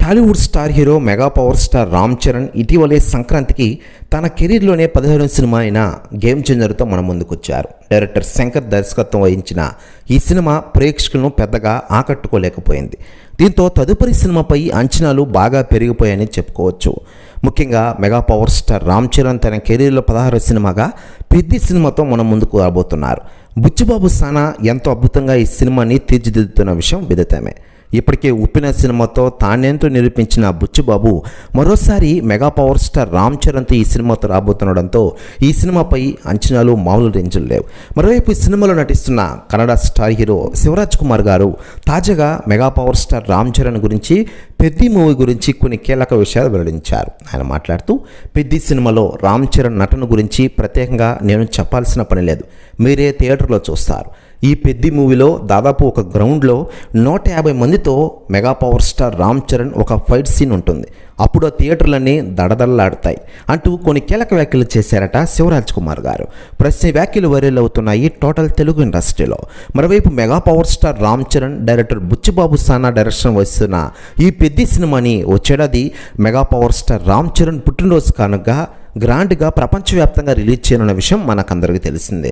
Tollywood star hero mega power star Ram Charan ఇటీవలే సంక్రాంతికి తన కెరీర్లోనే పదిహేను సినిమా అయిన గేమ్ చేంజర్తో మన ముందుకొచ్చారు. డైరెక్టర్ శంకర్ దర్శకత్వం వహించిన ఈ సినిమా ప్రేక్షకులను పెద్దగా ఆకట్టుకోలేకపోయింది. దీంతో తదుపరి సినిమాపై అంచనాలు బాగా పెరిగిపోయాయని చెప్పుకోవచ్చు. ముఖ్యంగా mega power star Ram Charan తన కెరీర్లో పదహారు సినిమాగా పెద్ద సినిమాతో మన ముందుకు రాబోతున్నారు. బుచ్చిబాబు సానా ఎంతో అద్భుతంగా ఈ సినిమాని తీర్చిదిద్దుతున్న విషయం విదితమే. ఇప్పటికే ఉప్పిన సినిమాతో తానేంతో నిరూపించిన బుచ్చుబాబు మరోసారి మెగా పవర్ స్టార్ రామ్ చరణ్తో ఈ సినిమాతో రాబోతుండడంతో ఈ సినిమాపై అంచనాలు మామూలు రేంజులు లేవు. మరోవైపు ఈ సినిమాలో నటిస్తున్న కన్నడ స్టార్ హీరో శివరాజ్ కుమార్ గారు తాజాగా mega power star Ram Charan గురించి పెద్ది మూవీ గురించి కొన్ని కీలక విషయాలు వెల్లడించారు. ఆయన మాట్లాడుతూ పెద్ది సినిమాలో రామ్ చరణ్ నటన గురించి ప్రత్యేకంగా నేను చెప్పాల్సిన పని లేదు. మీరే థియేటర్లో చూస్తారు. ఈ పెద్ది మూవీలో దాదాపు ఒక గ్రౌండ్లో నూట యాభై మందితో mega power star Ram Charan ఒక ఫైట్ సీన్ ఉంటుంది. అప్పుడు ఆ థియేటర్లన్నీ దడదడలాడతాయి అంటూ కొన్ని కీలక వ్యాఖ్యలు చేశారట శివరాజ్ కుమార్ గారు. ప్రస్తుత వ్యాఖ్యలు వైరల్ అవుతున్నాయి టోటల్ తెలుగు ఇండస్ట్రీలో. మరోవైపు mega power star Ram Charan director Buchibabu Sana direction వస్తున్న ఈ పెద్ది సినిమాని వచ్చేడాది mega power star Ram Charan పుట్టినరోజు కానుక గ్రాండ్గా ప్రపంచవ్యాప్తంగా రిలీజ్ చేయనున్న విషయం మనకందరికీ తెలిసిందే.